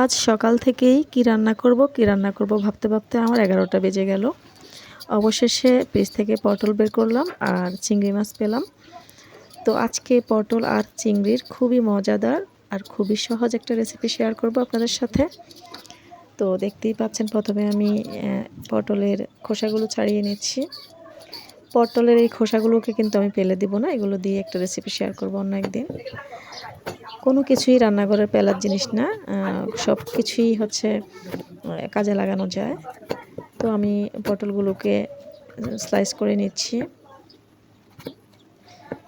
আজ সকাল থেকেই কি রান্না করব, কি রান্না করব ভাবতে ভাবতে আমার এগারোটা বেজে গেল। অবশেষে পেজ থেকে পটল বের করলাম আর চিংড়ি মাছ পেলাম। তো আজকে পটল আর চিংড়ির খুবই মজাদার আর খুবই সহজ একটা রেসিপি শেয়ার করব আপনাদের সাথে। তো দেখতেই পাচ্ছেন প্রথমে আমি পটলের খোসাগুলো ছাড়িয়ে নিচ্ছি। পটলের এই খোসাগুলোকে কিন্তু আমি ফেলে দিব না, এগুলো দিয়ে একটা রেসিপি শেয়ার করব অন্য একদিন। কোনো কিছুই রান্নাঘরের পেলার জিনিস না সব কিছুই হচ্ছে কাজে লাগানো যায়। তো আমি পটলগুলোকে স্লাইস করে নিচ্ছি।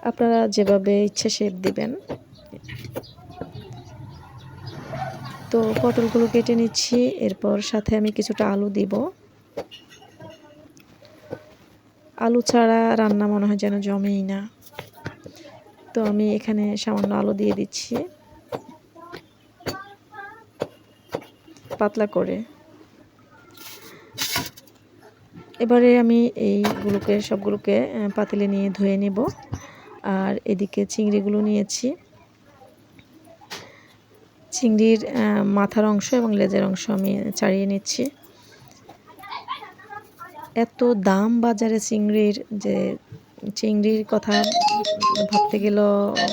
আপনারা যেভাবে ইচ্ছে শেপ দিবেন। তো পটলগুলো কেটে নিচ্ছি, এরপর সাথে আমি কিছুটা আলু দিব। আলু ছাড়া রান্না মনে হয় যেন জমেই না। তো আমি এখানে সামান্য আলো দিয়ে দিচ্ছি। পাতলা করে। এবারে আমি এইগুলোকে, সবগুলোকে পাতিলে নিয়ে ধুয়ে নিব। আর এদিকে চিংড়িগুলো নিয়েছি। চিংড়ির মাথার অংশ এবং লেজের অংশ আমি ছাড়িয়ে নিচ্ছি। এত দাম বাজারে চিংড়ির যে চিংড়ির কথা ভাবতে গেলেও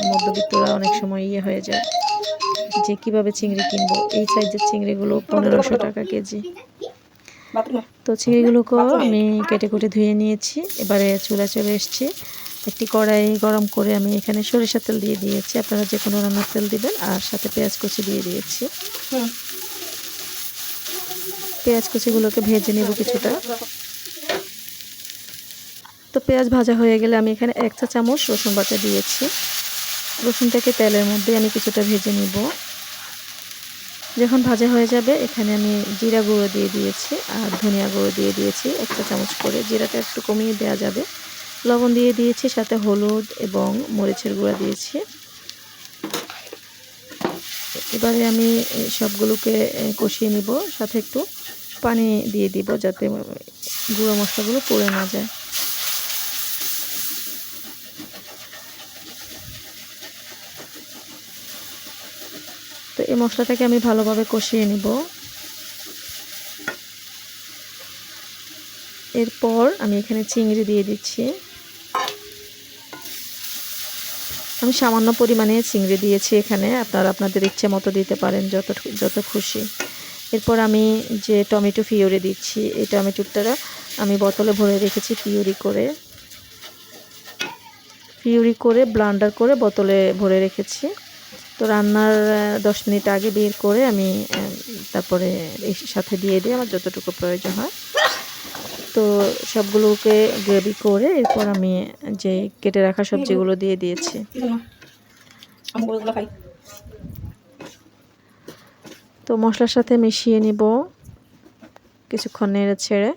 মধ্যবিত্তরা অনেক সময় ইয়ে হয়ে যায় যে কীভাবে চিংড়ি কিনবো? এই সাইজের চিংড়িগুলো পনেরোশো টাকা কেজি। তো চিংড়িগুলোকেও আমি কেটে কুটে ধুয়ে নিয়েছি এবারে চুলা চলে এসছি। একটি কড়াই গরম করে আমি এখানে সরিষার তেল দিয়ে দিয়েছি। আপনারা যে কোনো রান্নার তেল দিবেন আর সাথে পেঁয়াজ কুচি দিয়ে দিয়েছি। পেঁয়াজ কুচিগুলোকে ভেজে নেব কিছুটা। তো পেঁয়াজ ভাজা হয়ে গেলে আমি এখানে এক চা চামচ রসুন বাটা দিয়েছি। রসুনটাকে তেলের মধ্যে আমি কিছুটা ভেজে নিব। যখন ভাজা হয়ে যাবে, এখানে আমি জিরা গুঁড়ো দিয়ে দিয়েছি আর ধনিয়া গুঁড়ো দিয়ে দিয়েছি এক চা চামচ করে। জিরাটা একটু কমিয়ে দেওয়া যাবে। লবণ দিয়ে দিয়েছি, সাথে হলুদ এবং মরিচের গুঁড়া দিয়েছি। এবারে আমি সবগুলোকে কষিয়ে নিব, সাথে একটু পানি দিয়ে দিব যাতে গুঁড়ো মশলাগুলো পড়ে না যায়। এই মশলাটাকে আমি ভালোভাবে কষিয়ে নিব। এরপর আমি এখানে চিংড়ি দিয়ে দিচ্ছি। আমি সামান্য পরিমাণে চিংড়ি দিয়েছি এখানে, আপনারা আপনাদের ইচ্ছে মতো দিতে পারেন, যত যত খুশি। এরপর আমি যে টমেটো ফিওরি দিচ্ছি, এই টমেটোটা আমি বোতলে ভরে রেখেছি পিউরি করে। পিউরি করে, ব্লান্ডার করে বোতলে ভরে রেখেছি। তো রান্নার দশ মিনিট আগে বের করে আমি তারপরে এই সাথে দিয়ে দিই আমার যতটুকু প্রয়োজন হয়। তো সবগুলোকে গ্রেভি করে এরপর আমি যে কেটে রাখা সবজিগুলো দিয়ে দিয়েছি। তো মশলার সাথে মিশিয়ে নিব কিছুক্ষণ নেড়ে ছেড়ে।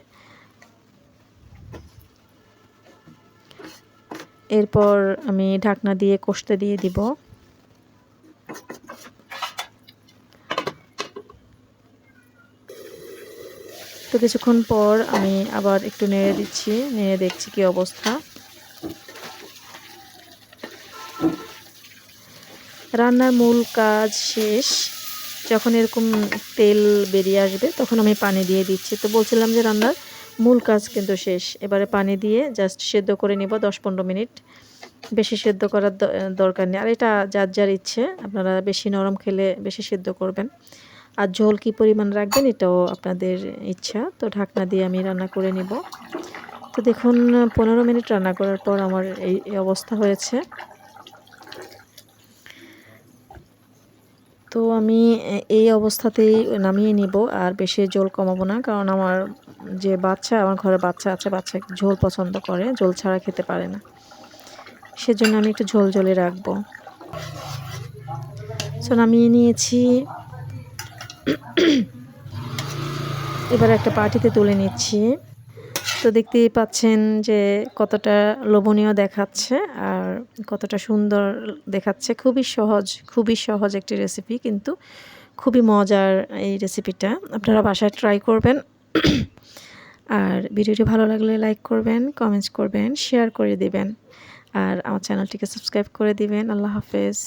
এরপর আমি ঢাকনা দিয়ে কষতে দিয়ে দিব। তো কিছুক্ষণ পর আমি আবার একটু নেড়ে দিচ্ছি, নেড়ে দেখছি কি অবস্থা। রান্নার মূল কাজ শেষ। যখন এরকম তেল বেরিয়ে আসবে, তখন আমি পানি দিয়ে দিচ্ছি। তো বলছিলাম যে রান্নার মূল কাজ কিন্তু শেষ। এবারে পানি দিয়ে জাস্ট সেদ্ধ করে নিব দশ পনেরো মিনিট। বেশি সেদ্ধ করার দরকার নেই। আর এটা যার যার ইচ্ছে, আপনারা বেশি নরম খেলে বেশি সেদ্ধ করবেন। আর ঝোল কি পরিমাণ রাখবেন এটাও আপনাদের ইচ্ছা। তো ঢাকনা দিয়ে আমি রান্না করে নিব। তো দেখুন, পনেরো মিনিট রান্না করার পর আমার এই অবস্থা হয়েছে। তো আমি এই অবস্থাতেই নামিয়ে নিব আর বেশি ঝোল কমাবো না। কারণ আমার যে বাচ্চা, আমার ঘরে বাচ্চা আছে, বাচ্চা ঝোল পছন্দ করে, ঝোল ছাড়া খেতে পারে না। সেজন্য আমি একটু ঝোল ঝোলে রাখব। সো নামিয়ে নিয়েছি। এবার একটা পার্টিতে তুলে নিচ্ছি। তো দেখতেই পাচ্ছেন যে কতটা লোভনীয় দেখাচ্ছে আর কতটা সুন্দর দেখাচ্ছে। খুবই সহজ খুবই সহজ একটি রেসিপি কিন্তু খুবই মজার এই রেসিপিটা আপনারা বাসায় ট্রাই করবেন। আর ভিডিওটি ভালো লাগলে লাইক করবেন কমেন্টস করবেন শেয়ার করে দিবেন। আর আমার চ্যানেলটিকে সাবস্ক্রাইব করে দিবেন। আল্লাহ হাফেজ।